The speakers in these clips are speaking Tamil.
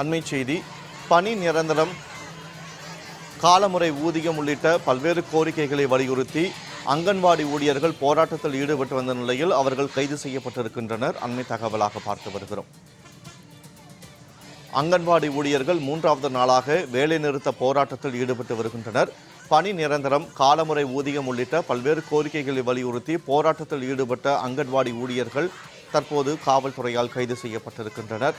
அண்மை செய்தி பணி நிரந்தரம் காலமுறை ஊதியம் உள்ளிட்ட பல்வேறு கோரிக்கைகளை வலியுறுத்தி அங்கன்வாடி ஊழியர்கள் போராட்டத்தில் ஈடுபட்டு வந்த நிலையில் அவர்கள் கைது செய்யப்பட்டிருக்கின்றனர். அண்மை தகவலாக பார்த்து வருகிறோம். அங்கன்வாடி ஊழியர்கள் மூன்றாவது நாளாக வேலைநிறுத்த போராட்டத்தில் ஈடுபட்டு வருகின்றனர். பணி நிரந்தரம் காலமுறை ஊதியம் உள்ளிட்ட பல்வேறு கோரிக்கைகளை வலியுறுத்தி போராட்டத்தில் ஈடுபட்ட அங்கன்வாடி ஊழியர்கள் தற்போது காவல்துறையால் கைது செய்யப்பட்டிருக்கின்றனர்.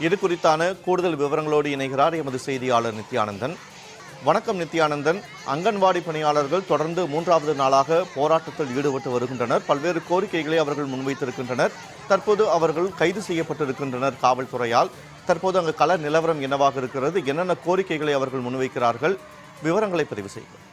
இது குறித்தான கூடுதல் விவரங்களோடு இணைகிறார் எமது செய்தியாளர் நித்யானந்தன். வணக்கம் நித்யானந்தன். அங்கன்வாடி பணியாளர்கள் தொடர்ந்து மூன்றாவது நாளாக போராட்டத்தில் ஈடுபட்டு வருகின்றனர். பல்வேறு கோரிக்கைகளை அவர்கள் முன்வைத்திருக்கின்றனர். தற்போது அவர்கள் கைது செய்யப்பட்டிருக்கின்றனர் காவல்துறையால். தற்போது அங்கு கள நிலவரம் என்னவாக இருக்கிறது? என்னென்ன கோரிக்கைகளை அவர்கள் முன்வைக்கிறார்கள்? விவரங்களை பதிவு செய்யுங்கள்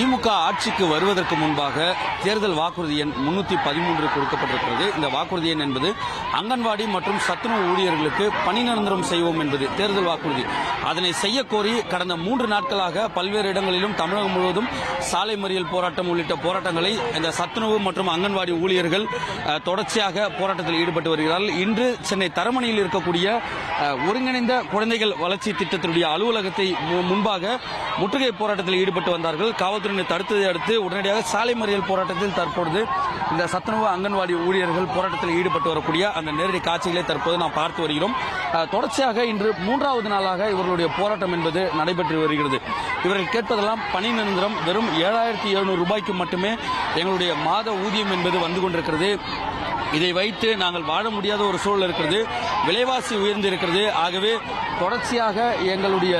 திமுக ஆட்சிக்கு வருவதற்கு முன்பாக தேர்தல் வாக்குறுதி எண் முன்னூத்தி பதிமூன்று கொடுக்கப்பட்டிருக்கிறது. இந்த வாக்குறுதி எண் என்பது அங்கன்வாடி மற்றும் சத்துணவு ஊழியர்களுக்கு பணி நிரந்தரம் செய்வோம் என்பது தேர்தல் வாக்குறுதி. அதனை செய்யக்கோரி கடந்த மூன்று நாட்களாக பல்வேறு இடங்களிலும் தமிழகம் முழுவதும் சாலை மறியல் போராட்டம் உள்ளிட்ட போராட்டங்களை இந்த சத்துணவு மற்றும் அங்கன்வாடி ஊழியர்கள் தொடர்ச்சியாக போராட்டத்தில் ஈடுபட்டு வருகிறார்கள். இன்று சென்னை தரமணியில் இருக்கக்கூடிய ஒருங்கிணைந்த குழந்தைகள் வளர்ச்சி திட்டத்தினுடைய அலுவலகத்தை மு- முன்பாக முற்றுகை போராட்டத்தில் ஈடுபட்டு வந்தார்கள். காவல்துறை காவல்துறையினர் தடுத்ததை அடுத்து உடனடியாக சாலை மறியல் போராட்டத்தில் தற்பொழுது இந்த சத்துணவு அங்கன்வாடி ஊழியர்கள் போராட்டத்தில் ஈடுபட்டு வரக்கூடிய அந்த நேரடி காட்சிகளை தற்போது நாம் பார்த்து வருகிறோம். தொடர்ச்சியாக இன்று மூன்றாவது நாளாக இவர்களுடைய போராட்டம் என்பது நடைபெற்று வருகிறது. இவர்கள் கேட்பதெல்லாம் பணி நிரந்தரம். வெறும் ஏழாயிரத்தி எழுநூறு ரூபாய்க்கு மட்டுமே எங்களுடைய மாத ஊதியம் என்பது வந்து கொண்டிருக்கிறது. இதை வைத்து நாங்கள் வாழ முடியாத ஒரு சூழல் இருக்கிறது. விலைவாசி உயர்ந்து இருக்கிறது ஆகவே தொடர்ச்சியாக எங்களுடைய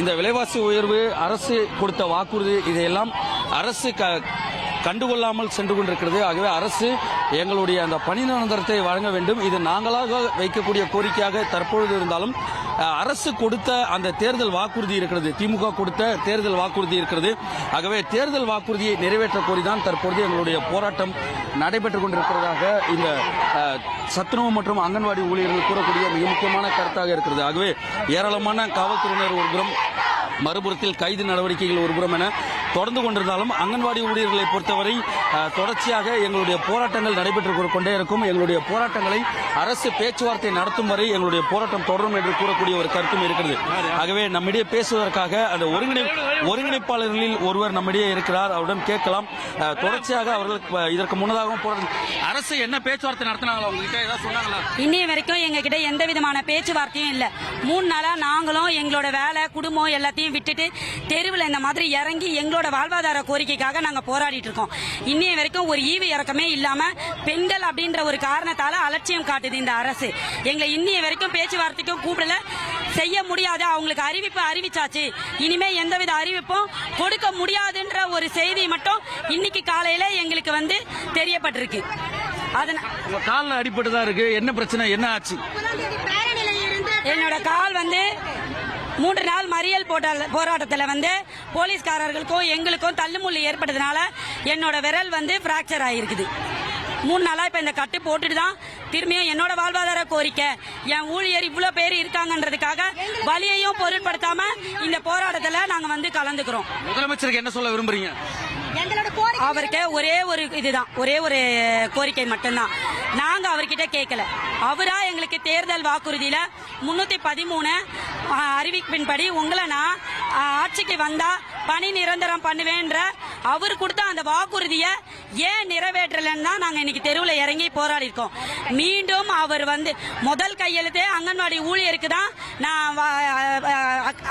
இந்த விலைவாசி உயர்வு அரசு கொடுத்த வாக்குறுதி இதையெல்லாம் அரசு க கண்டுகொள்ளாமல் சென்று கொண்டிருக்கிறது. ஆகவே அரசு எங்களுடைய அந்த பணி நிரந்தரத்தை வழங்க வேண்டும். இது நாங்களாக வைக்கக்கூடிய கோரிக்கையாக தற்பொழுது இருந்தாலும் அரசு கொடுத்த அந்த தேர்தல் வாக்குறுதி இருக்கிறது. திமுக கொடுத்த தேர்தல் வாக்குறுதி இருக்கிறது. ஆகவே தேர்தல் வாக்குறுதியை நிறைவேற்ற கோரிதான் தற்பொழுது எங்களுடைய போராட்டம் நடைபெற்றுக் கொண்டிருக்கிறதாக இந்த சத்துணவு மற்றும் அங்கன்வாடி ஊழியர்கள் கூறக்கூடிய மிக முக்கியமான கருத்தாக இருக்கிறது. ஆகவே ஏராளமான காவல்துறையினர் ஒருபுறம் மறுபுறத்தில் கைது நடவடிக்கைகள் ஒருபுறம் என தொடர்ந்து கொண்டிருந்தாலும் அங்கன்வாடி ஊழியர்களை பொறுத்தவரை தொடர்ச்சியாக எங்களுடைய போராட்டங்கள் நடைபெற்று கொண்டே இருக்கும். எங்களுடைய போராட்டங்களை அரசு பேச்சுவார்த்தை நடத்தும் வரை எங்களுடைய போராட்டம் தொடரும் என்று கூறக்கூடிய ஒரு கருத்தும் இருக்கிறது. ஆகவே நம்மிடையே பேசுவதற்காக அந்த ஒருங்கிணை ஒருங்கிணைப்பாளர்களில் ஒருவர் நம்மிடையே இருக்கிறார். அவரிடம் கேட்கலாம். தொடர்ச்சியாக அவர்கள் இதற்கு முன்னதாகவும் போராட்டம் அரசு என்ன பேச்சுவார்த்தை நடத்தினாங்களா? உங்ககிட்ட ஏதாவது சொன்னாங்களா? இன்னைய வரைக்கும் எங்ககிட்ட எந்த விதமான பேச்சுவார்த்தையும் இல்ல. மூணு நாளா நாங்களும் எங்களோட வேலை குடும்பம் எல்லாத்தையும் விட்டுட்டு தெருவில் இந்த மாதிரி இறங்கி எங்களோட வாழ்வாதார கோரிக்கைக்காக நாங்க போராடிட்டு இருக்கோம். இன்னைய வரைக்கும் ஒரு ஈவு இறக்கமே இல்லாம பெண்கள் அப்படின்ற ஒரு காரணத்தால அலட்சியம் காட்டுது இந்த அரசு. எங்களை இன்னைய வரைக்கும் பேச்சுவார்த்தைக்கும் கூப்பிடல. செய்ய முடியாது. அவங்களுக்கு அறிவிப்பு அறிவிச்சாச்சு. இனிமே எந்தவித அறிவிப்பும் கொடுக்க முடியாதுன்ற ஒரு செய்தி மட்டும் இன்னைக்கு காலையில எங்களுக்கு வந்து தெரியப்பட்டிருக்கு. அதனால காலில் அடிபட்டு தான் இருக்கு. என்ன பிரச்சனை? என்ன ஆச்சு? என்னோட கால் வந்து மூன்று நாள் மறியல் போட்ட போராட்டத்தில் வந்து போலீஸ்காரர்களுக்கும் எங்களுக்கும் தள்ளுமுள்ளு ஏற்பட்டதுனால என்னோட விரல் வந்து ஃப்ராக்சர் ஆகிருக்குது மூணு நாளாக இப்போ இந்த கட்டு போட்டுட்டு தான் திரும்பியும் என்னோட வாழ்வாதார கோரிக்கை. என் ஊழியர் இவ்வளோ பேர் இருக்காங்கன்றதுக்காக வலியையும் பொருட்படுத்தாம இந்த போராட்டத்தில் நாங்கள் வந்து கலந்துக்கிறோம். முதலமைச்சருக்கு என்ன சொல்ல விரும்புறீங்க? அவருக்கு ஒரே ஒரு இதுதான். ஒரே ஒரு கோரிக்கை மட்டும்தான். நாங்க அவர்கிட்ட கேட்கல அவரா எங்களுக்கு தேர்தல் வாக்குறுதியில முன்னூத்தி பதிமூணு அறிவிப்பின்படி உங்களை நான் ஆட்சிக்கு வந்தா பணி நிரந்தரம் பண்ணுவேன்ற அவர் கொடுத்த அந்த வாக்குறுதியை ஏன் நிறைவேற்றலன்னு தான் நாங்கள் இன்னைக்கு தெருவில் இறங்கி போராடி இருக்கோம் மீண்டும் அவர் வந்து முதல் கையெழுத்தே அங்கன்வாடி ஊழியருக்கு தான் நான்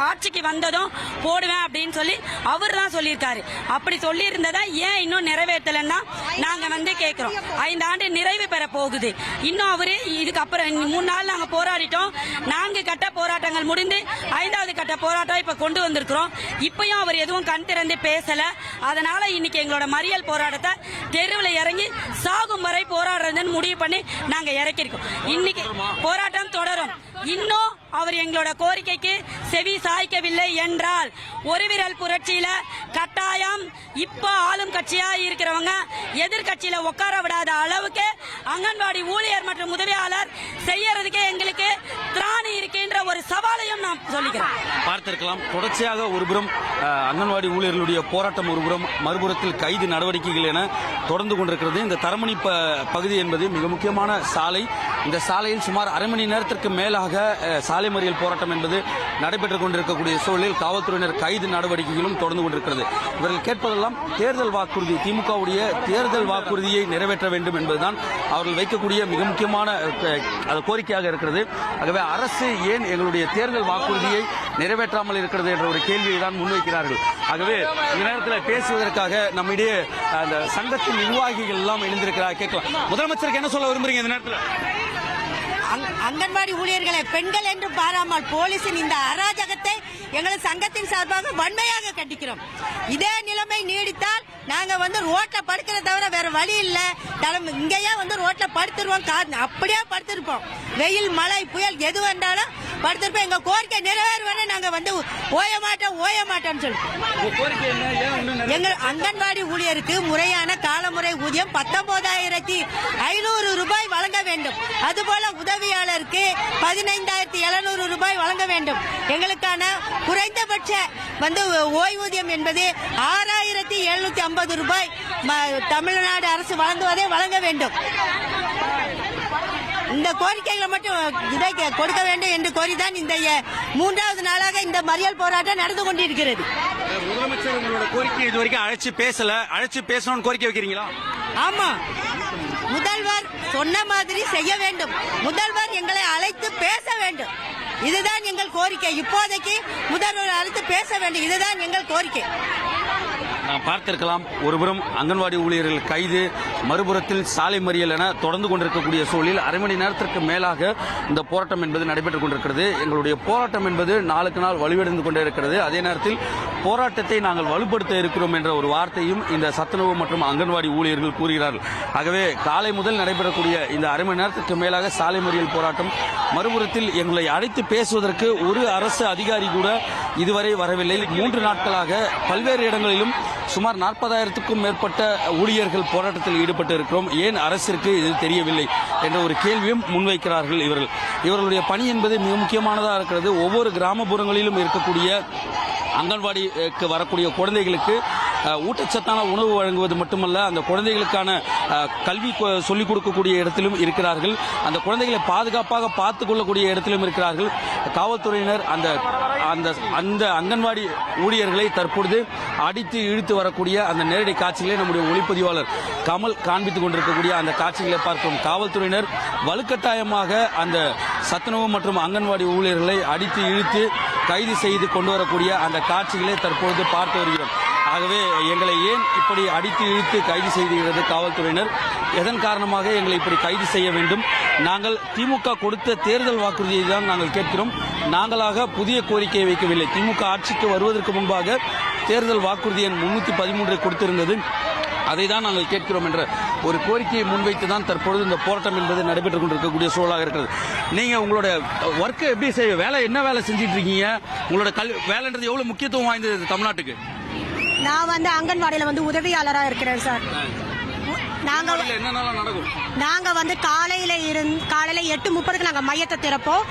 ஆட்சிக்கு வந்ததும் போடுவேன் அப்படின்னு சொல்லி அவர் தான் சொல்லியிருக்காரு. அப்படி சொல்லியிருந்ததா ஏன் இன்னும் நிறைவேற்றலன்னா நாங்கள் வந்து கேட்குறோம் ஐந்து ஆண்டு நிறைவு பெற போகுது. இன்னும் அவரு இதுக்கப்புறம் மூணு நாள் நாங்கள் போராடிட்டோம். நான்கு கட்ட போராட்டங்கள் முடிந்து ஐந்தாவது கட்ட போராட்டம் இப்போ கொண்டு வந்திருக்கிறோம். இப்பயும் அவர் எதுவும் கண் திறந்து பேசல. அதனால இன்னைக்கு எங்களோட மறியல் போராட்டத்தை தெருவில் இறங்கி சாகும் வரை போராடுறதுன்னு முடிவு பண்ணி நாங்க இறக்கிருக்கோம். இன்னைக்கு போராட்டம் தொடரும். இன்னும் அவர் எங்களோட கோரிக்கைக்கு செவி சாய்க்கவில்லை என்றால் ஒரு விரல் புரட்சியில கட்டாயம் இப்ப ஆளும் கட்சியா இருக்கிறவங்க எதிர்கட்சியில உட்கார விடாத அளவுக்கு அங்கன்வாடி ஊழியர் மற்றும் உதவியாளர் செய்யறதுக்கு எங்களுக்கு திராணி இருக்கின்ற ஒரு சவாலையும் நாம் சொல்லிக்கிறேன் பார்த்திருக்கலாம். தொடர்ச்சியாக ஒருபுறம் அங்கன்வாடி ஊழியர்களுடைய போராட்டம் ஒருபுறம் மறுபுறத்தில் கைது நடவடிக்கைகள் என தொடர்ந்து கொண்டிருக்கிறது. இந்த தரமணி ப- பகுதி என்பது மிக முக்கியமான சாலை. இந்த சாலையில் சுமார் அரை மணி நேரத்திற்கு மேலாக சாலை மறியல் போராட்டம் என்பது நடைபெற்றுக் கொண்டிருக்கக்கூடிய சூழலில் காவல்துறையினர் கைது நடவடிக்கைகளும் தொடர்ந்து கொண்டிருக்கிறது. இவர்கள் கேட்பதெல்லாம் தேர்தல் வாக்குறுதி திமுகவுடைய தேர்தல் வாக்குறுதியை நிறைவேற்ற வேண்டும் என்பதுதான் அவர்கள் வைக்கக்கூடிய மிக முக்கியமான அது கோரிக்கையாக இருக்கிறது. ஆகவே அரசு ஏன் எங்களுடைய தேர்தல் வாக்குறுதியை நிறைவேற்றாமல் இருக்கிறது என்ற ஒரு கேள்வியை தான் முன்வைக்கிறார்கள்? ஆகவே இந்த நேரத்தில் பேசுவதற்காக நம்மிடையே அந்த சங்கத்தின் நிர்வாகிகள் எல்லாம் இணைந்திருக்கிறார் கேட்கலாம். முதலமைச்சருக்கு என்ன சொல்ல விரும்புறீங்க இந்த நேரத்தில்? அங்கன்வாடி ஊழியர்களை பெண்கள் என்று பாராமல் போலீசின் இந்த அராஜகத்தை எங்களது சங்கத்தின் சார்பாக வன்மையாக கண்டிக்கிறோம். இதே நிலைமை நீடித்தால் நாங்க வந்து ரோட்ல படுக்கிற தவிர வேற வழி இல்ல. தலைமை இங்கேயே வந்து ரோட்ல படுத்துருவோம். கா- அப்படியே படுத்திருப்போம். வெயில் மழை புயல் எது வந்தாலும் படுத்திருப்போம். எங்க கோரிக்கை நிறைவேறுவேன்னு நாங்க வந்து ஓய மாட்டோம் ஓய மாட்டோம்னு சொல்லி. கோரிக்கை என்ன? ஏன் இன்னும் நிறைவே- எங்கள் அங்கன்வாடி ஊழியருக்கு முறையான காலமுறை ஊதியம் பத்தொன்பதாயிரத்தி ஐநூறு ரூபாய் வழங்க வேண்டும். அதுபோல உதவியாளருக்கு பதினைந்தாயிரத்தி எழுநூறு ரூபாய் வழங்க வேண்டும். எங்களுக்கான குறைந்தபட்ச வந்து ஓய்வூதியம் என்பது ஆறாயிரத்தி எழுநூத்தி ஐம்பது ரூபாய் தமிழ்நாடு அரசு வழங்குவதை வழங்க வேண்டும். இந்த கோரிக்கைகளை மட்டும் இதை கொடுக்க வேண்டும் என்று கோரிதான் இந்த மூன்றாவது நாளாக இந்த மறியல் போராட்டம் நடந்து கொண்டிருக்கிறது. முதலமைச்சர் உங்களோட கோரிக்கை இது வரைக்கும் அழைச்சு பேசல. அழைச்சு பேசணும்னு கோரிக்கை வைக்கிறீங்களா? ஆமா. முதல்வர் சொன்ன மாதிரி செய்ய வேண்டும். முதல்வர் எங்களை அழைத்து பேச வேண்டும். இதுதான் எங்கள் கோரிக்கை. இப்போதைக்கு முதல்வர் அழைத்து பேச வேண்டும். இதுதான் எங்கள் கோரிக்கை. நாம் பார்த்திருக்கலாம் ஒருபுறம் அங்கன்வாடி ஊழியர்கள் கைது மறுபுறத்தில் சாலை மறியல் என தொடர்ந்து கொண்டிருக்கக்கூடிய சூழலில் அரை மணி நேரத்திற்கு மேலாக இந்த போராட்டம் என்பது நடைபெற்றுக் கொண்டிருக்கிறது. எங்களுடைய போராட்டம் என்பது நாளுக்கு நாள் வலுவடைந்து கொண்டே இருக்கிறது. அதே நேரத்தில் போராட்டத்தை நாங்கள் வலுப்படுத்த இருக்கிறோம் என்ற ஒரு வார்த்தையும் இந்த சத்துணவு மற்றும் அங்கன்வாடி ஊழியர்கள் கூறுகிறார்கள். ஆகவே காலை முதல் நடைபெறக்கூடிய இந்த அரை மணி நேரத்திற்கு மேலாக சாலை மறியல் போராட்டம் மறுபுறத்தில் எங்களை அழைத்து பேசுவதற்கு ஒரு அரசு அதிகாரி கூட இதுவரை வரவில்லை. மூன்று நாட்களாக பல்வேறு இடங்களிலும் சுமார் நாற்பதாயிரத்துக்கும் மேற்பட்ட ஊழியர்கள் போராட்டத்தில் ஈடுபட்டு இருக்கிறோம் ஏன் அரசிற்கு இது தெரியவில்லை என்ற ஒரு கேள்வியும் முன்வைக்கிறார்கள் இவர்கள். இவர்களுடைய பணி என்பது மிக முக்கியமானதாக இருக்கிறது. ஒவ்வொரு கிராமப்புறங்களிலும் இருக்கக்கூடிய அங்கன்வாடிக்கு வரக்கூடிய குழந்தைகளுக்கு ஊட்டச்சத்தான உணவு வழங்குவது மட்டுமல்ல அந்த குழந்தைகளுக்கான கல்வி கொ- சொல்லிக் கொடுக்கக்கூடிய இடத்திலும் இருக்கிறார்கள். அந்த குழந்தைகளை பாதுகாப்பாக பார்த்து கொள்ளக்கூடிய இடத்திலும் இருக்கிறார்கள். காவல்துறையினர் அந்த அந்த அந்த அங்கன்வாடி ஊழியர்களை தற்பொழுது அடித்து இழுத்து வரக்கூடிய அந்த நேரடி காட்சிகளை நம்முடைய ஒளிப்பதிவாளர் கமல் காண்பித்துக் கொண்டிருக்கக்கூடிய அந்த காட்சிகளை பார்க்கும் காவல்துறையினர் வலுக்கட்டாயமாக அந்த சத்துணவு மற்றும் அங்கன்வாடி ஊழியர்களை அடித்து இழுத்து கைது செய்து கொண்டு வரக்கூடிய அந்த காட்சிகளை தற்பொழுது பார்த்து வருகிறோம். ஆகவே எங்களை ஏன் இப்படி அடித்து இழுத்து கைது செய்துகிறது காவல்துறையினர்? எதன் காரணமாக எங்களை இப்படி கைது செய்ய வேண்டும்? நாங்கள் திமுக கொடுத்த தேர்தல் வாக்குறுதியை தான் நாங்கள் கேட்கிறோம். நாங்களாக புதிய கோரிக்கையை வைக்கவில்லை. திமுக ஆட்சிக்கு வருவதற்கு முன்பாக தேர்தல் வாக்குறுதி எண் முன்னூற்றி பதிமூன்றை கொடுத்திருந்தது. அதை தான் நாங்கள் கேட்கிறோம் என்ற ஒரு கோரிக்கையை முன்வைத்து தான் தற்பொழுது இந்த போராட்டம் என்பது நடைபெற்றுக் கொண்டிருக்கக்கூடிய சூழலாக இருக்கிறது. நீங்கள் உங்களோட ஒர்க்கை எப்படி செய்ய வேலை என்ன வேலை செஞ்சிட்டு இருக்கீங்க? உங்களோட கல் வேலைன்றது எவ்வளோ முக்கியத்துவம் வாய்ந்தது தமிழ்நாட்டுக்கு? நான் வந்து அங்கன்வாடியில வந்து உதவியாளரா இருக்கிறேன் சார். நாங்க இல்ல, என்னென்னலாம் நடக்கும்? நாங்க வந்து காலையில இருந்து காலையில எட்டு முப்பதுக்கு நாங்க மையத்தை திறப்போம்.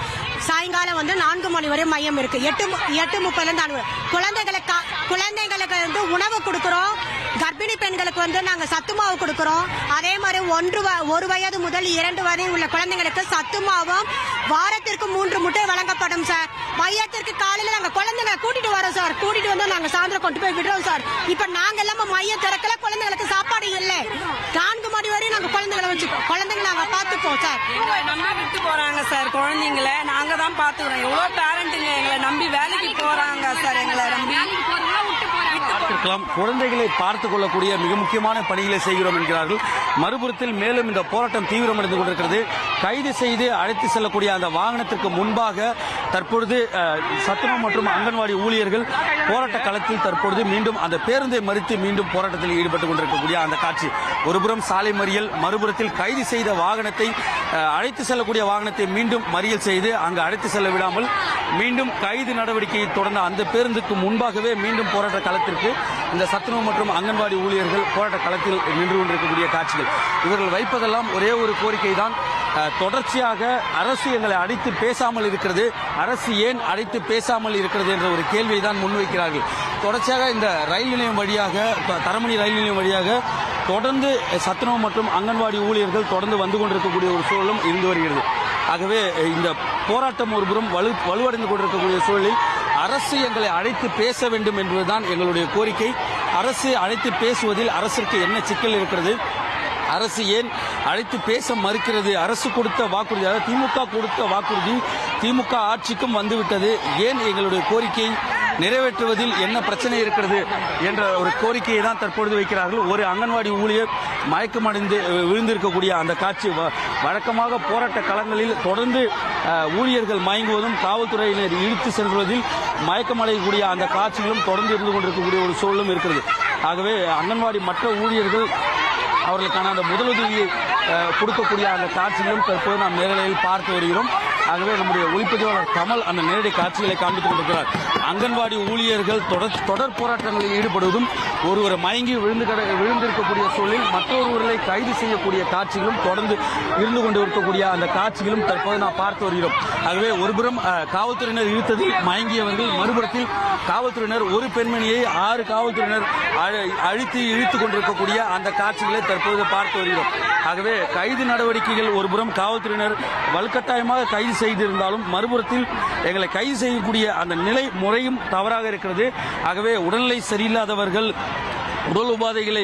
சாயங்காலம் வந்து நான்கு மணி வரை மையம் இருக்கு. எட்டு எட்டு முப்பதுல இருந்து நான்கு குழந்தைகளுக்கு குழந்தைகளுக்கு வந்து உணவு கொடுக்கிறோம். கர்ப்பிணி பெண்களுக்கு வந்து நாங்க சத்து மாவு கொடுக்கிறோம். அதே மாதிரி ஒன்று ஒரு வயது முதல் இரண்டு வரை உள்ள குழந்தைங்களுக்கு சத்து மாவும் வாரத்திற்கு மூன்று முட்டை வழங்கப்படும் சார். மையத்திற்கு காலையில நாங்க குழந்தைங்க கூட்டிட்டு வரோம் சார். கூட்டிட்டு வந்து நாங்க சாயந்தரம் கொண்டு போய் விடுறோம் சார். இப்ப நாங்க எல்லாம் மையம் திறக்கல குழந்தைங்களுக்கு சாப்பாடு இல்லை. நாங்க குழந்தைகளை வச்சுக்கோம் குழந்தைங்களை நாங்க பாத்துப்போம் சார். நம்பி விட்டு போறாங்க சார் குழந்தைங்கள. நாங்க தான் பாத்துக்கிறோம் எவ்வளவு பேரண்ட்டுங்க எங்களை நம்பி வேலைக்கு போறாங்க சார் எங்களை நம்பி. பார்த்திருக்கலாம். குழந்தைகளை பார்த்துக் கொள்ளக்கூடிய மிக முக்கியமான பணிகளை செய்கிறோம் என்கிறார்கள். மறுபுறத்தில் மேலும் இந்த போராட்டம் தீவிரமடைந்து கொண்டிருக்கிறது. கைது செய்து அழைத்து செல்லக்கூடிய அந்த வாகனத்திற்கு முன்பாக தற்பொழுது சத்துணவு மற்றும் அங்கன்வாடி ஊழியர்கள் போராட்ட களத்தில் தற்பொழுது மீண்டும் அந்த பேருந்தை மறித்து மீண்டும் போராட்டத்தில் ஈடுபட்டுக் கொண்டிருக்கக்கூடிய அந்த காட்சி. ஒருபுறம் சாலை மறியல் மறுபுறத்தில் கைது செய்த வாகனத்தை அழைத்து செல்லக்கூடிய வாகனத்தை மீண்டும் மறியல் செய்து அங்கு அழைத்து செல்ல விடாமல் மீண்டும் கைது நடவடிக்கையை தொடர்ந்த அந்த பேருந்துக்கு முன்பாகவே மீண்டும் போராட்ட களத்திற்கு இந்த சத்துணவு மற்றும் அங்கன்வாடி ஊழியர்கள் போராட்ட களத்தில் நின்று கொண்டிருக்கக்கூடிய காட்சிகள். இவர்கள் வைப்பதெல்லாம் ஒரே ஒரு கோரிக்கை தான். தொடர்ச்சியாக அரசு எங்களை அழைத்து பேசாமல் இருக்கிறது. அரசு ஏன் அழைத்து பேசாமல் இருக்கிறது என்ற ஒரு கேள்வியை தான் முன்வைக்கிறார்கள். தொடர்ச்சியாக இந்த ரயில் நிலையம் வழியாக தரமணி ரயில் நிலையம் வழியாக தொடர்ந்து சத்துணவு மற்றும் அங்கன்வாடி ஊழியர்கள் தொடர்ந்து வந்து கொண்டிருக்கக்கூடிய ஒரு சூழலும் இருந்து வருகிறது. ஆகவே இந்த போராட்டம் ஒருபுறம் வலு வலுவடைந்து கொண்டிருக்கக்கூடிய சூழலில் அரசு எங்களை அழைத்து பேச வேண்டும் என்பதுதான் எங்களுடைய கோரிக்கை. அரசு அழைத்து பேசுவதில் அரசிற்கு என்ன சிக்கல் இருக்கிறது? அரசு ஏன் அழைத்து பேச மறுக்கிறது? அரசு கொடுத்த வாக்குறுதி அதாவது திமுக கொடுத்த வாக்குறுதி திமுக ஆட்சிக்கும் வந்துவிட்டது. ஏன் எங்களுடைய கோரிக்கை? நிறைவேற்றுவதில் என்ன பிரச்சனை இருக்கிறது என்ற ஒரு கோரிக்கையை தான் தற்பொழுது வைக்கிறார்கள். ஒரு அங்கன்வாடி ஊழியர் மயக்கமடைந்து விழுந்திருக்கக்கூடிய அந்த காட்சி வ- வழக்கமாக போராட்ட களங்களில் தொடர்ந்து ஊழியர்கள் மயங்குவதும் காவல்துறையினர் இழுத்து செல்வதில் மயக்கமடையக்கூடிய அந்த காட்சிகளும் தொடர்ந்து இருந்து கொண்டிருக்கக்கூடிய ஒரு சூழலும் இருக்கிறது. ஆகவே அங்கன்வாடி மற்ற ஊழியர்கள் அவர்களுக்கான அந்த முதலுதவியை கொடுக்கக்கூடிய அந்த காட்சிகளும் தற்போது நாம் நேரலையில் பார்த்து வருகிறோம். ஆகவே நம்முடைய ஒளிப்பதிவாளர் கமல் அந்த நேரடி காட்சிகளை காண்பித்துக் கொண்டிருக்கிறார். அங்கன்வாடி ஊழியர்கள் தொடர் தொடர் போராட்டங்களில் ஈடுபடுவதும் ஒருவர் மயங்கி விழுந்து கிட விழுந்திருக்கக்கூடிய சூழலில் மற்றொருவர்களை கைது செய்யக்கூடிய காட்சிகளும் தொடர்ந்து இருந்து கொண்டு இருக்கக்கூடிய அந்த காட்சிகளும் தற்போது நாம் பார்த்து வருகிறோம். ஆகவே ஒருபுறம் காவல்துறையினர் இழுத்ததில் மயங்கியவர்கள் மறுபுறத்தில் காவல்துறையினர் ஒரு பெண்மணியை ஆறு காவல்துறையினர் அழ- அழித்து இழுத்து கொண்டிருக்கக்கூடிய அந்த காட்சிகளை தற்போது பார்த்து வருகிறோம். ஆகவே கைது நடவடிக்கைகள் ஒருபுறம் காவல்துறையினர் வலுக்கட்டாயமாக கைது செய்திருந்தாலும் மறுபுறத்தில் எங்களை கைது செய்யக்கூடிய அந்த நிலை முறையும் தவறாக இருக்கிறது. ஆகவே உடல்நிலை சரியில்லாதவர்கள் உடல் உபாதைகளை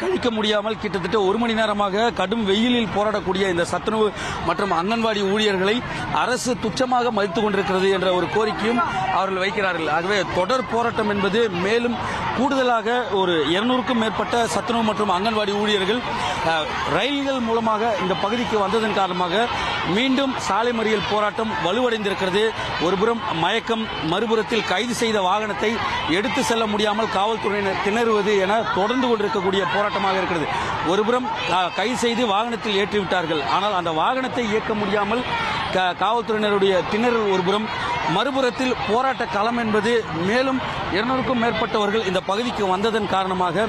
கழிக்க முடியாமல் கிட்டத்தட்ட ஒரு மணி நேரமாக கடும் வெயிலில் போராடக்கூடிய இந்த சத்துணவு மற்றும் அங்கன்வாடி ஊழியர்களை அரசு துச்சமாக மதித்துக் கொண்டிருக்கிறது என்ற ஒரு கோரிக்கையும் அவர்கள் வைக்கிறார்கள். ஆகவே தொடர் போராட்டம் என்பது மேலும் கூடுதலாக ஒரு இருநூறுக்கும் மேற்பட்ட சத்துணவு மற்றும் அங்கன்வாடி ஊழியர்கள் ரயில்கள் மூலமாக இந்த பகுதிக்கு வந்ததன் காரணமாக மீண்டும் சாலை மறியல் போராட்டம் வலுவடைந்திருக்கிறது. ஒருபுறம் மயக்கம் மறுபுறத்தில் கைது செய்த வாகனத்தை எடுத்து செல்ல முடியாமல் காவல்துறையினர் திணறுவது என தொடர்ந்து கொண்டிருக்கக்கூடிய போராட்டமாக இருக்கிறது. ஒருபுறம் கைது செய்து வாகனத்தில் ஏற்றிவிட்டார்கள். ஆனால் அந்த வாகனத்தை இயக்க முடியாமல் க- காவல்துறையினருடைய திணறல் ஒருபுறம் மறுபுறத்தில் போராட்ட களம் என்பது மேலும் இருநூறுக்கும் மேற்பட்டவர்கள் இந்த பகுதிக்கு வந்ததன் காரணமாக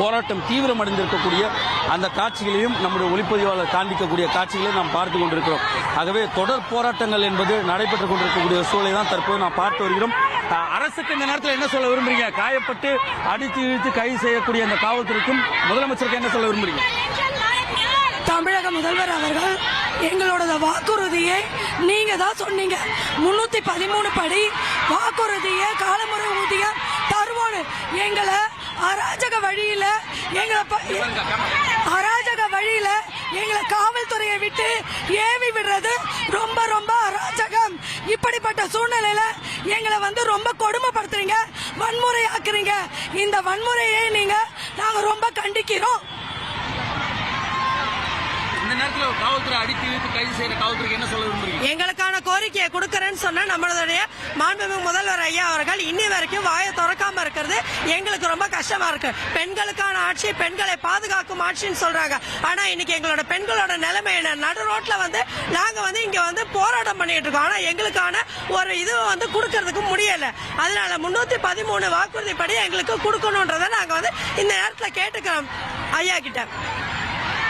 போராட்டம் தீவிரமடைந்திருக்கக்கூடிய அந்த காட்சிகளையும் நம்முடைய ஒளிப்பதிவாளர் காண்பிக்கக்கூடிய காட்சிகளை நாம் பார்த்து கொண்டிருக்கிறோம். ஆகவே தொடர் போராட்டங்கள் என்பது நடைபெற்றுக் கொண்டிருக்கக்கூடிய சூழலை தான் தற்போது நாம் பார்த்து வருகிறோம். அரசுக்கு இந்த நேரத்தில் என்ன சொல்ல விரும்புறீங்க? காயப்பட்டு அடித்து இழுத்து கைது செய்யக்கூடிய அந்த காவல்துறைக்கும் முதலமைச்சருக்கு என்ன சொல்ல விரும்புறீங்க? தமிழக முதல்வர் அவர்கள் எங்களோட வாக்குறுதியை நீங்க தான் சொன்னீங்க. முன்னூத்தி பதிமூணு படி வாக்குறுதியை காலமுறை ஊதியம் தருவோன்னு. எங்களை அராஜக வழியில எங்களை ப- அராஜக வழியில எங்களை காவல்துறையை விட்டு ஏவி விடுறது ரொம்ப ரொம்ப அராஜகம். இப்படிப்பட்ட சூழ்நிலையில எங்களை வந்து ரொம்ப கொடுமைப்படுத்துறீங்க வன்முறையாக்குறீங்க. இந்த வன்முறையை நீங்க நாங்க ரொம்ப கண்டிக்கிறோம். இந்த நேரத்தில் காவல்துறை அடித்து இழுத்து கைது செய்யற காவல்துறைக்கு என்ன சொல்ல விரும்புறீங்க? எங்களுக்கான கோரிக்கையை கொடுக்கறேன்னு சொன்னா நம்மளுடைய மாண்புமிகு முதல்வர் ஐயா அவர்கள் இன்னி வரைக்கும் வாயை திறக்காம இருக்கிறது. எங்களுக்கு ரொம்ப கஷ்டமா இருக்கு. பெண்களுக்கான ஆட்சி பெண்களை பாதுகாக்கும் ஆட்சின்னு சொல்றாங்க. ஆனா இன்னைக்கு எங்களோட பெண்களோட நிலைமை என்ன? நடு ரோட்ல வந்து நாங்க வந்து இங்க வந்து போராட்டம் பண்ணிட்டு இருக்கோம். ஆனா எங்களுக்கான ஒரு இது வந்து கொடுக்கறதுக்கு முடியல. அதனால முன்னூத்தி பதிமூணு வாக்குறுதிப்படி எங்களுக்கு கொடுக்கணும்ன்றதை நாங்க வந்து இந்த நேரத்துல கேட்டுக்கிறோம். ஐயா கிட்ட.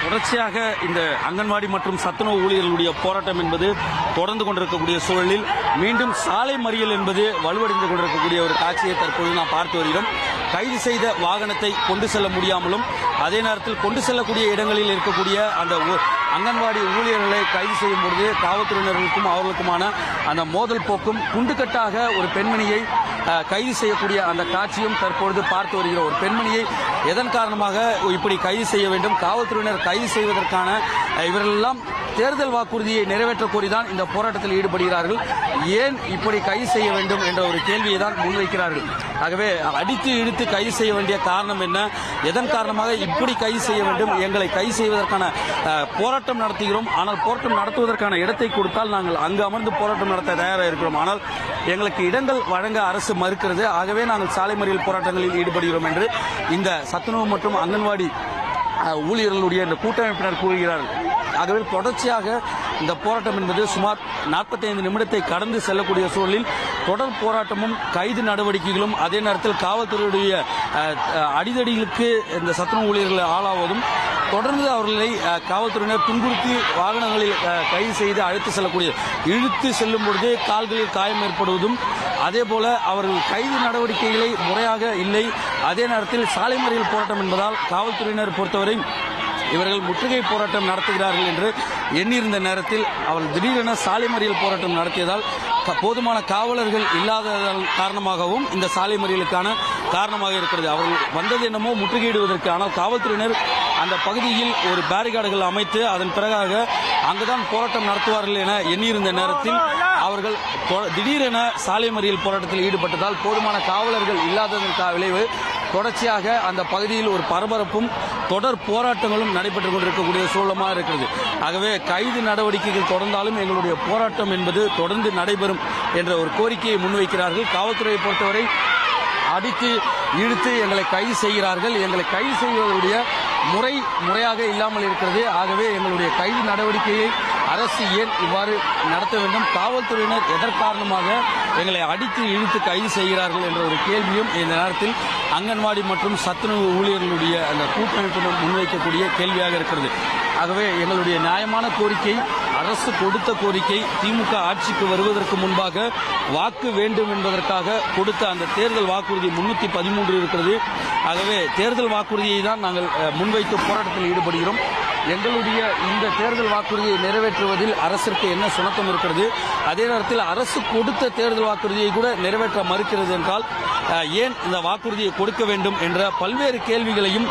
தொடர்ச்சியாக இந்த அங்கன்வாடி மற்றும் சத்துணவு ஊழியர்களுடைய போராட்டம் என்பது தொடர்ந்து கொண்டிருக்கக்கூடிய சூழலில் மீண்டும் சாலை மறியல் என்பது வலுவடைந்து கொண்டிருக்கக்கூடிய ஒரு காட்சியை தற்போது நாம் பார்த்து வருகிறோம். கைது செய்த வாகனத்தை கொண்டு செல்ல முடியாமலும் அதே நேரத்தில் கொண்டு செல்லக்கூடிய இடங்களில் இருக்கக்கூடிய அந்த ஊ- அங்கன்வாடி ஊழியர்களை கைது செய்யும் பொழுது காவல்துறையினர்களுக்கும் அவர்களுக்குமான அந்த மோதல் போக்கும் குண்டுக்கட்டாக ஒரு பெண்மணியை கைது செய்யக்கூடிய அந்த காட்சியும் தற்பொழுது பார்த்து வருகிறோம் ஒரு பெண்மணியை எதன் காரணமாக இப்படி கைது செய்ய வேண்டும்? காவல்துறையினர் கைது செய்வதற்கான இவரெல்லாம் தேர்தல் வாக்குறுதியை நிறைவேற்ற கோரிதான் இந்த போராட்டத்தில் ஈடுபடுகிறார்கள். ஏன் இப்படி கைது செய்ய வேண்டும் என்ற ஒரு கேள்வியை தான் முன்வைக்கிறார்கள். ஆகவே அடித்து இழுத்து கைது செய்ய வேண்டிய காரணம் என்ன? எதன் காரணமாக இப்படி கைது செய்ய வேண்டும்? எங்களை கைது செய்வதற்கான போராட்டம் நடத்துகிறோம். ஆனால் போராட்டம் நடத்துவதற்கான இடத்தை கொடுத்தால் நாங்கள் அங்கு அமர்ந்து போராட்டம் நடத்த தயாராக இருக்கிறோம். ஆனால் எங்களுக்கு இடங்கள் வழங்க அரசு மறுக்கிறது. ஆகவே நாங்கள் சாலை மறியல் போராட்டங்களில் ஈடுபடுகிறோம் என்று இந்த சத்துணவு மற்றும் அங்கன்வாடி ஊழியர்களுடைய இந்த கூட்டமைப்பினர் கூறுகிறார்கள். ஆகவே தொடர்ச்சியாக இந்த போராட்டம் என்பது சுமார் 45 நிமிடத்தை கடந்து செல்லக்கூடிய சூழலில் தொடர் போராட்டமும் கைது நடவடிக்கைகளும் அதே நேரத்தில் காவல்துறையுடைய அடிதடிகளுக்கு இந்த சத்துணவு ஊழியர்கள் ஆளாவதும் தொடர்ந்து அவர்களை காவல்துறையினர் துன்புறுத்தி வாகனங்களில் கைது செய்து அழைத்து செல்லக்கூடிய இழுத்து செல்லும் பொழுது கால்களில் காயம் ஏற்படுவதும் அதே போல அவர்கள் கைது நடவடிக்கைகளை முறையாக இல்லை அதே நேரத்தில் சாலை மறியல் போராட்டம் என்பதால் காவல்துறையினர் பொறுத்தவரை இவர்கள் முற்றுகை போராட்டம் நடத்துகிறார்கள் என்று எண்ணியிருந்த நேரத்தில் அவள் திடீரென சாலை மறியல் போராட்டம் நடத்தியதால் போதுமான காவலர்கள் இல்லாத காரணமாகவும் இந்த சாலை மறியலுக்கான காரணமாக இருக்கிறது. அவர்கள் வந்தது என்னமோ முற்றுகையிடுவதற்கு ஆனால் காவல்துறையினர் அந்த பகுதியில் ஒரு பேரிகார்டுகள் அமைத்து அதன் பிறகாக அங்குதான் போராட்டம் நடத்துவார்கள் என எண்ணியிருந்த நேரத்தில் அவர்கள் திடீரென சாலை மறியல் போராட்டத்தில் ஈடுபட்டதால் போதுமான காவலர்கள் இல்லாததன் விளைவு தொடர்ச்சியாக அந்த பகுதியில் ஒரு பரபரப்பும் தொடர் போராட்டங்களும் நடைபெற்றுக் கொண்டிருக்கக்கூடிய சூழலமாக இருக்கிறது. ஆகவே கைது நடவடிக்கைகள் தொடர்ந்தாலும் எங்களுடைய போராட்டம் என்பது தொடர்ந்து நடைபெறும் என்ற ஒரு கோரிக்கையை முன்வைக்கிறார்கள். காவல்துறையை பொறுத்தவரை அடித்து இழுத்து எங்களை கைது செய்கிறார்கள். எங்களை கைது செய்வதுடைய முறை முறையாக இல்லாமல் இருக்கிறது. ஆகவே எங்களுடைய கைது நடவடிக்கையை அரசு ஏன் இவ்வாறு நடத்த வேண்டும்? காவல்துறையினர் எதற்காரணமாக எங்களை அடித்து இழுத்து கைது செய்கிறார்கள் என்ற ஒரு கேள்வியும் இந்த நேரத்தில் அங்கன்வாடி மற்றும் சத்துணவு ஊழியர்களுடைய அந்த கூட்டமைப்பினர் முன்வைக்கக்கூடிய கேள்வியாக இருக்கிறது. ஆகவே எங்களுடைய நியாயமான கோரிக்கை அரசு கொடுத்த கோரிக்கை திமுக ஆட்சிக்கு வருவதற்கு முன்பாக வாக்கு வேண்டும் என்பதற்காக கொடுத்த அந்த தேர்தல் வாக்குறுதி முன்னூத்தி பதிமூன்று இருக்கிறது. ஆகவே தேர்தல் வாக்குறுதியை தான் நாங்கள் முன்வைத்து போராட்டத்தில் ஈடுபடுகிறோம். எங்களுடைய இந்த தேர்தல் வாக்குறுதியை நிறைவேற்றுவதில் அரசிற்கு என்ன சுணக்கம் இருக்கிறது? அதே நேரத்தில் அரசு கொடுத்த தேர்தல் வாக்குறுதியை கூட நிறைவேற்ற மறுக்கிறது என்றால் ஏன் இந்த வாக்குறுதியை கொடுக்க வேண்டும் என்ற பல்வேறு கேள்விகளையும்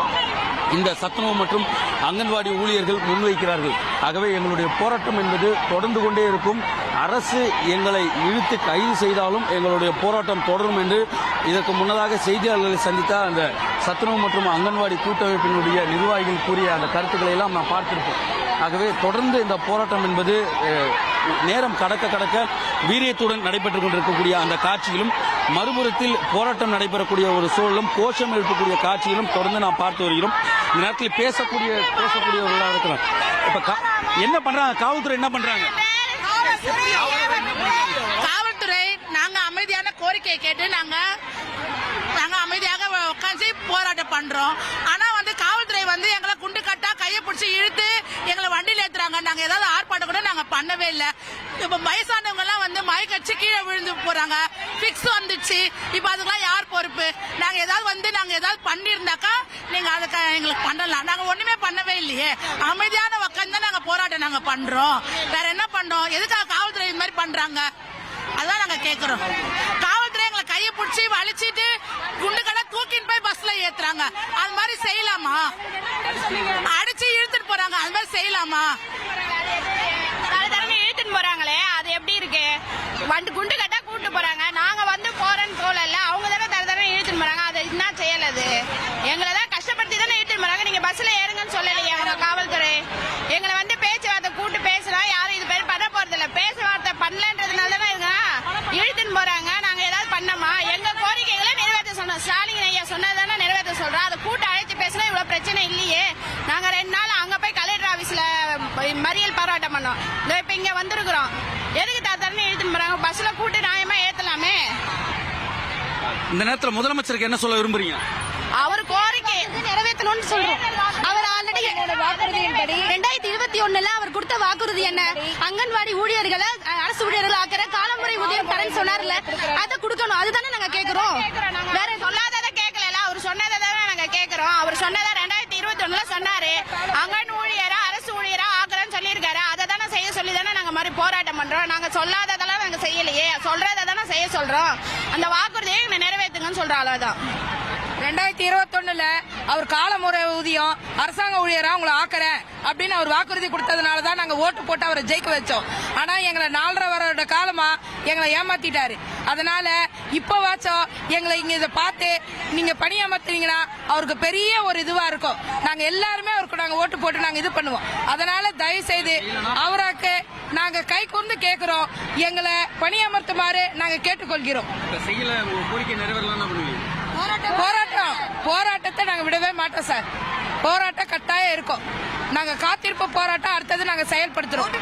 இந்த சத்துணவு மற்றும் அங்கன்வாடி ஊழியர்கள் முன்வைக்கிறார்கள். ஆகவே எங்களுடைய போராட்டம் என்பது தொடர்ந்து கொண்டே இருக்கும். அரசு எங்களை இழுத்து கைது செய்தாலும் எங்களுடைய போராட்டம் தொடரும் என்று இதற்கு முன்னதாக செய்தியாளர்களை சந்தித்த அந்த சத்துணவு மற்றும் அங்கன்வாடி கூட்டமைப்பினுடைய நிர்வாகிகள் கூறிய அந்த கருத்துக்களை எல்லாம் நாம் பார்த்திருப்போம். ஆகவே தொடர்ந்து இந்த போராட்டம் என்பது நேரம் கடக்க கடக்க வீரியத்துடன் நடைபெற்றுக் கொண்டிருக்கக்கூடிய அந்த காட்சியிலும் மறுபுறத்தில் போராட்டம் நடைபெறக்கூடிய ஒரு சூழலும் கோஷம் எழுப்பக்கூடிய காட்சியிலும் தொடர்ந்து நாம் பார்த்து வருகிறோம். இந்த நேரத்தில் பேசக்கூடிய பேசக்கூடியவர்களாக இருக்கிறார் இப்ப கா- என்ன பண்றாங்க? காவல்துறை என்ன பண்றாங்க? கோரிக்கையை கேட்டு நாங்கள் நாங்கள் அமைதியாக உட்காந்து போராட்டம் பண்றோம். ஆனா வந்து காவல்துறை வந்து எங்களை குண்டு கட்டா கையை பிடிச்சி இழுத்து எங்களை வண்டியில் ஏத்துறாங்க. நாங்க ஏதாவது ஆர்ப்பாட்டம் கூட நாங்க பண்ணவே இல்லை. இப்ப வயசானவங்க எல்லாம் வந்து மயக்கடிச்சு கீழே விழுந்து போறாங்க. பிக்ஸ் வந்துச்சு. இப்ப அதுக்கெல்லாம் யார் பொறுப்பு? நாங்க ஏதாவது வந்து நாங்க ஏதாவது பண்ணியிருந்தாக்கா நீங்க அதுக்கு எங்களுக்கு பண்ணலாம். நாங்க ஒண்ணுமே பண்ணவே இல்லையே. அமைதியான உட்காந்து நாங்க போராட்டம் நாங்க பண்றோம். வேற என்ன பண்றோம்? எதுக்காக காவல்துறை இது மாதிரி பண்றாங்க? அதான் நாங்க கேக்குறோம். பிடிச்சி வலிச்சிட்டு குண்டு கடை தூக்கின்னு போய் பஸ்ல ஏத்துறாங்க. அது மாதிரி செய்யலாமா? அடிச்சு இழுத்துட்டு போறாங்க. அது மாதிரி செய்யலாமா? இழுத்துட்டு போறாங்களே அது எப்படி இருக்கு? வந்து குண்டு கட்டா கூட்டு போறாங்க. நாங்க வந்து போறேன்னு போகல அவங்க தானே தர தரமே இழுத்துட்டு போறாங்க. அது என்ன செய்யலது அது? எங்களை தான் கஷ்டப்படுத்தி தானே இழுத்துட்டு போறாங்க. நீங்க பஸ்ல ஏறுங்கன்னு சொல்லலையே அவங்க காவல்துறை எங்களை வந்து பேச்சுவார்த்தை கூட்டு பேசுறோம் யாரும் இது பேர் பண்ண போறது இல்ல பேச்சுவார்த்தை பண்ணலன்றதுனால தானே இருக்கா இழுத்துன்னு போறாங்க நாங்க ஏதாவது பண்ணோமா எங்க கோரிக்கைகளை நிறைவேற்ற சொன்னோம் ஸ்டாலின் ஐயா சொன்னதானே நிறைவேற்ற சொல்றோம் அதை கூட்டு அழைத்து பேசினா இவ்வளவு பிரச்சனை இல்லையே நாங்க ரெண்டு நாள் அங்க போய் கலெக்டர் ஆபீஸ்ல மறியல் போராட்டம் பண்ணோம். இதோ இப்ப இங்க வந்திருக்கிறோம். எதுக்கு தாத்தாருன்னு இழுத்துன்னு போறாங்க? பஸ்ல கூட்டு நியாயமா ஏத்தலாமே. இந்த நேரத்தில் முதலமைச்சருக்கு என்ன சொல்ல விரும்புறீங்க? அவர் கோரிக்கை. நிறைவேற்றணும்னு சொல்றோம். அவர் ஆல்ரெடி வாக்குறுதியின்படி ரெண்டாயிரத்தி இருபத்தி ஒண்ணுல அவர் கொடுத்த வாக்குறுதி என்ன? அங்கன்வாடி ஊழியர்களை அரசு ஊழியர்கள் ஆக்கிற காலமுறை ஊதியம் தரேன்னு சொன்னார்ல அதை கொடுக்கணும். அதுதானே நாங்க கேக்குறோம். வேற சொல்லாததை கேட்கல அவர் சொன்னதை தானே நாங்க கேக்குறோம். அவர் சொன்னதை ரெண்டாயிரத்தி சொன்னாரு. அங்கன் ஊழியரா அரசு ஊழியரா ஆக்குறேன்னு சொல்லியிருக்காரு. அதை தானே செய்ய சொல்லி தானே நாங்க மாதிரி போராட்டம் பண்றோம். நாங்க சொல்லாததெல்லாம் நாங்க செய்யலையே. சொல்றதை தானே செய்ய சொல்றோம். அந்த வாக்குறுதியை நிறைவேற்றுங்கன்னு சொல்ற அதான் ரெண்டாயிரத்தி இருபத்தொன்னுல அவர் காலமுறை ஊதியம் அரசாங்க ஊழியரா உங்களை ஆக்குறேன் அப்படின்னு அவர் வாக்குறுதி கொடுத்ததுனால தான் நாங்க ஓட்டு போட்டு அவரை ஜெயிக்க வச்சோம். ஆனா எங்களை நாலரை வருட காலமா எங்களை ஏமாத்திட்டாரு. அதனால இப்ப வாச்சோம் எங்களை இங்க இதை பார்த்து நீங்க பணியமர்த்துனீங்கன்னா அவருக்கு பெரிய ஒரு இதுவா இருக்கும். நாங்க எல்லாருமே அவருக்கு நாங்க ஓட்டு போட்டு நாங்க இது பண்ணுவோம். அதனால தயவு செய்து அவருக்கு நாங்க கை கூர்ந்து கேட்கிறோம் எங்களை பணியமர்த்துமாறு நாங்க கேட்டுக்கொள்கிறோம். இப்ப போராட்டம் போராட்டத்தை நாங்க விடவே மாட்டோம் சார் போராட்டம் கட்டாயம் இருக்கும். நாங்க காத்திருப்பு போராட்டம் அடுத்தது நாங்க செயல்படுத்துறோம்.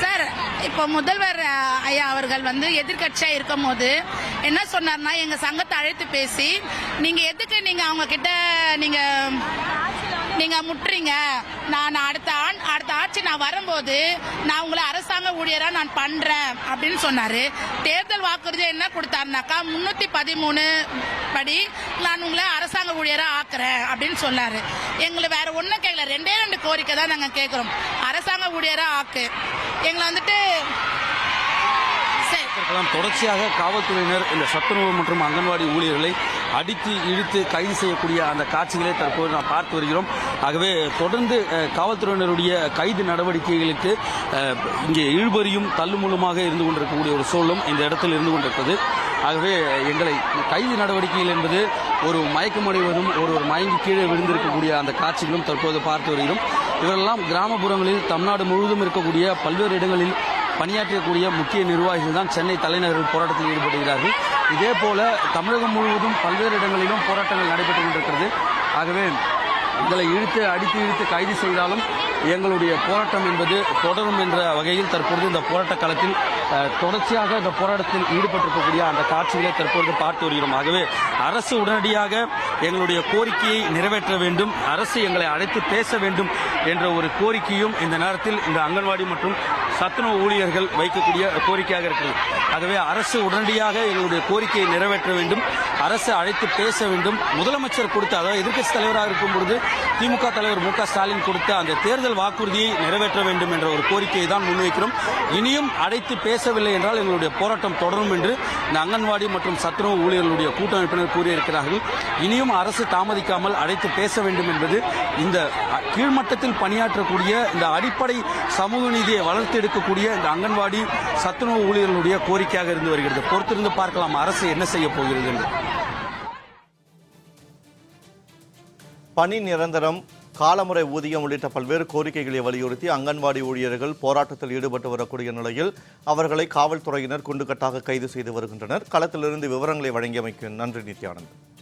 சார் இப்போ முதல்வர் ஐயா அவர்கள் வந்து எதிர்க்கட்சியா இருக்கும் போது என்ன சொன்னார்னா எங்க சங்கத்தை அழைத்து பேசி நீங்க எதுக்கு நீங்க அவங்க கிட்ட நீங்க முட்டுறீங்க. நான் அடுத்த ஆண் அடுத்த ஆட்சி நான் வரும்போது நான் உங்களை அரசாங்க ஊழியரா நான் பண்றேன் அப்படின்னு சொன்னாரு. தேர்தல் வாக்குறுதி என்ன கொடுத்தாருனாக்கா முன்னூத்தி பதிமூணு படி நான் உங்களை அரசாங்க ஊழியரா ஆக்குறேன் அப்படின்னு சொன்னாரு. எங்களை வேற ஒன்றும் கேட்கல ரெண்டே ரெண்டு கோரிக்கை தான் நாங்கள் கேட்குறோம் அரசாங்க ஊழியரா ஆக்கு. எங்களை வந்துட்டு பார்க்கலாம் தொடர்ச்சியாக காவல்துறையினர் இந்த சத்துணவு மற்றும் அங்கன்வாடி ஊழியர்களை அடித்து இழுத்து கைது செய்யக்கூடிய அந்த காட்சிகளை தற்போது நாம் பார்த்து வருகிறோம். ஆகவே தொடர்ந்து காவல்துறையினருடைய கைது நடவடிக்கைகளுக்கு இங்கே இழுபறியும் தள்ளுமுள்ளுமாக இருந்து கொண்டிருக்கக்கூடிய ஒரு சூழலும் இந்த இடத்தில் இருந்து கொண்டிருக்கிறது. ஆகவே எங்களை கைது நடவடிக்கைகள் என்பது ஒரு மயக்கமடைவதும் ஒரு ஒரு மயங்கி கீழே விழுந்திருக்கக்கூடிய அந்த காட்சிகளும் தற்போது பார்த்து வருகிறோம். இவரெல்லாம் கிராமப்புறங்களில் தமிழ்நாடு முழுவதும் இருக்கக்கூடிய பல்வேறு இடங்களில் பணியாற்றக்கூடிய முக்கிய நிர்வாகிகள் தான் சென்னை தலைநகரில் போராட்டத்தில் ஈடுபடுகிறார்கள். இதே போல தமிழகம் முழுவதும் பல்வேறு இடங்களிலும் போராட்டங்கள் நடைபெற்று கொண்டிருக்கிறது. ஆகவே எங்களை இழுத்து அடித்து இழுத்து கைது செய்தாலும் எங்களுடைய போராட்டம் என்பது தொடரும் என்ற வகையில் தற்பொழுது இந்த போராட்ட களத்தில் தொடர்ச்சியாக இந்த போராட்டத்தில் ஈடுபட்டிருக்கக்கூடிய அந்த காட்சிகளை தற்பொழுது பார்த்து வருகிறோம். ஆகவே அரசு உடனடியாக எங்களுடைய கோரிக்கையை நிறைவேற்ற வேண்டும். அரசு எங்களை அழைத்து பேச வேண்டும் என்ற ஒரு கோரிக்கையும் இந்த நேரத்தில் இந்த அங்கன்வாடி மற்றும் சத்துணவு ஊழியர்கள் வைக்கக்கூடிய கோரிக்கையாக இருக்கிறது. ஆகவே அரசு உடனடியாக எங்களுடைய கோரிக்கையை நிறைவேற்ற வேண்டும். அரசு அழைத்து பேச வேண்டும். முதலமைச்சர் கொடுத்த அதாவது எதிர்க்கட்சி தலைவராக இருக்கும் பொழுது திமுக தலைவர் மு ஸ்டாலின் கொடுத்த அந்த தேர்தல் வாக்குறுதியை நிறைவேற்ற வேண்டும் என்ற ஒரு கோரிக்கையை தான் முன்வைக்கிறோம். இனியும் அழைத்து பேசவில்லை என்றால் எங்களுடைய போராட்டம் தொடரும் என்று இந்த அங்கன்வாடி மற்றும் சத்துணவு ஊழியர்களுடைய கூட்டமைப்பினர் கூறியிருக்கிறார்கள். இனியும் அரசு தாமதிக்காமல் அழைத்து பேச வேண்டும் என்பது இந்த கீழ்மட்டத்தில் பணியாற்றக்கூடிய இந்த அடிப்படை சமூக நீதியை வளர்த்து எடுக்கக்கூடிய இந்த அங்கன்வாடி சத்துணவு ஊழியர்களுடைய கோரிக்கையாக இருந்து வருகிறது. பொறுத்திருந்து பார்க்கலாம் அரசு என்ன செய்ய போகிறது என்று. பணி நிரந்தரம் காலமுறை ஊதியம் உள்ளிட்ட பல்வேறு கோரிக்கைகளை வலியுறுத்தி அங்கன்வாடி ஊழியர்கள் போராட்டத்தில் ஈடுபட்டு வரக்கூடிய நிலையில் அவர்களை காவல்துறையினர் குண்டுகட்டாக கைது செய்து வருகின்றனர். களத்திலிருந்து விவரங்களை வழங்கியமைக்கு நன்றி நித்யானந்த்.